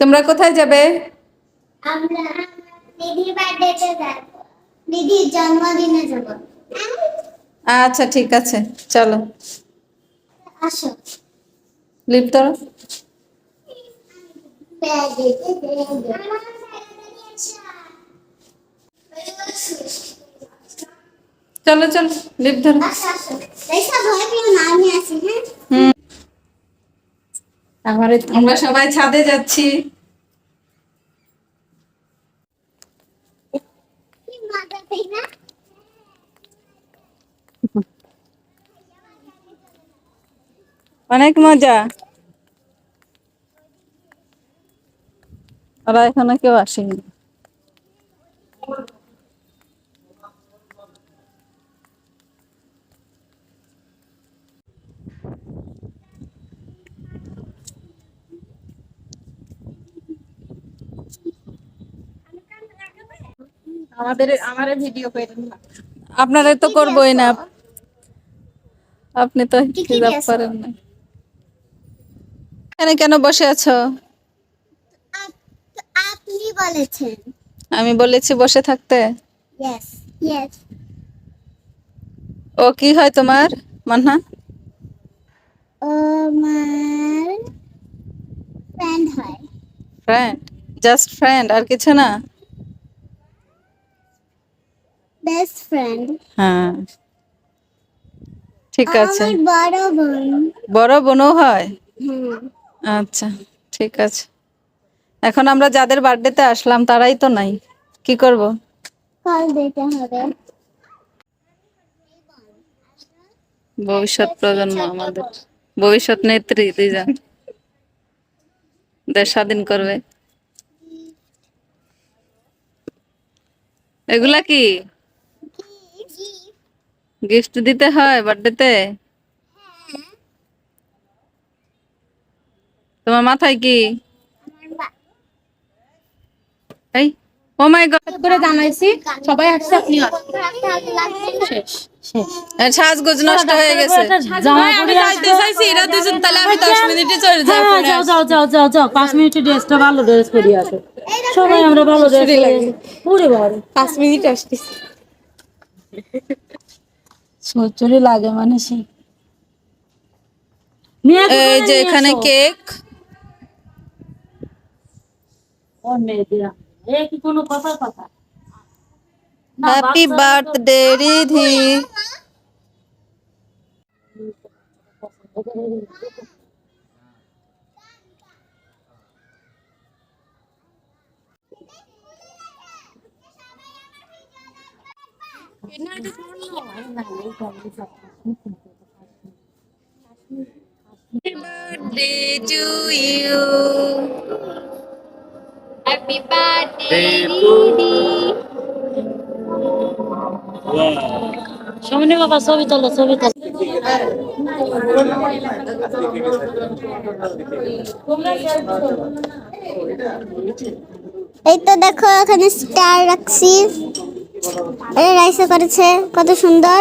তোমরা কোথায় যাবে? আমরা দিদির বার্থডেতে যাব। দিদির জন্মদিনে যাব। আচ্ছা ঠিক আছে। চলো। আসো। লিফট ধরো। চলো চলো। লিফট ধরো। ভয় পেও না আমি হুম আমারে আমরা সবাই ছাদে যাচ্ছি। অনেক মজা। ওরা এখনও কেউ আসেনি। আমাদের আমারে ভিডিও করে দিন। আপনারা তো করবোই না। আপনি তো হিজাব করেন না এখানে কেন বসে আছো? আপনি বলেছেন। আমি বলেছি বসে থাকতে। ও কি হয় তোমার মান্না? আমার ফ্রেন্ড হয়। ফ্রেন্ড জাস্ট ফ্রেন্ড আর কিছু না? বেস্ট ফ্রেন্ড হ্যাঁ। ঠিক আছে। বড় বোন। বড় বোনও হয়? হ্যাঁ। আচ্ছা ঠিক আছে। এখন আমরা যাদের বার্থডেতে আসলাম তারাই তো নাই। কি করব? কল দিতে হবে। ভবিষ্যৎ প্রজন্ম আমাদের। ভবিষ্যৎ নেত্রী দুইজন দেশ স্বাধীন করবে। এগুলা কি? গিফট দিতে হয় বার্থডেতে? তোমার মাথায় কি? এই ও মাই গড। করে জানাইছি সবাই আসছে আপনি শেষ সাজগোজ নষ্ট হয়ে গেছে। জামা আমি যাইতে চাইছি এরা দুজন তাহলে আমি দশ মিনিটে চলে যাই হ্যাঁ যাও যাও যাও যাও যাও পাঁচ মিনিটের ড্রেসটা ভালো ড্রেস করি আসো। সবাই আমরা ভালো ড্রেস পুরে বাবা পাঁচ মিনিট আসতেছি। সচরি লাগে মানে সে এই যে এখানে কেক। এ কি কোনো কথা কথা? Happy birthday Riddhi birthday to you. Happy birthday সামনে বাবা ছবি তোলো ছবি তোলো এই তো দেখো এখানে স্টার রাখছি এই রাইসা করেছে কত সুন্দর।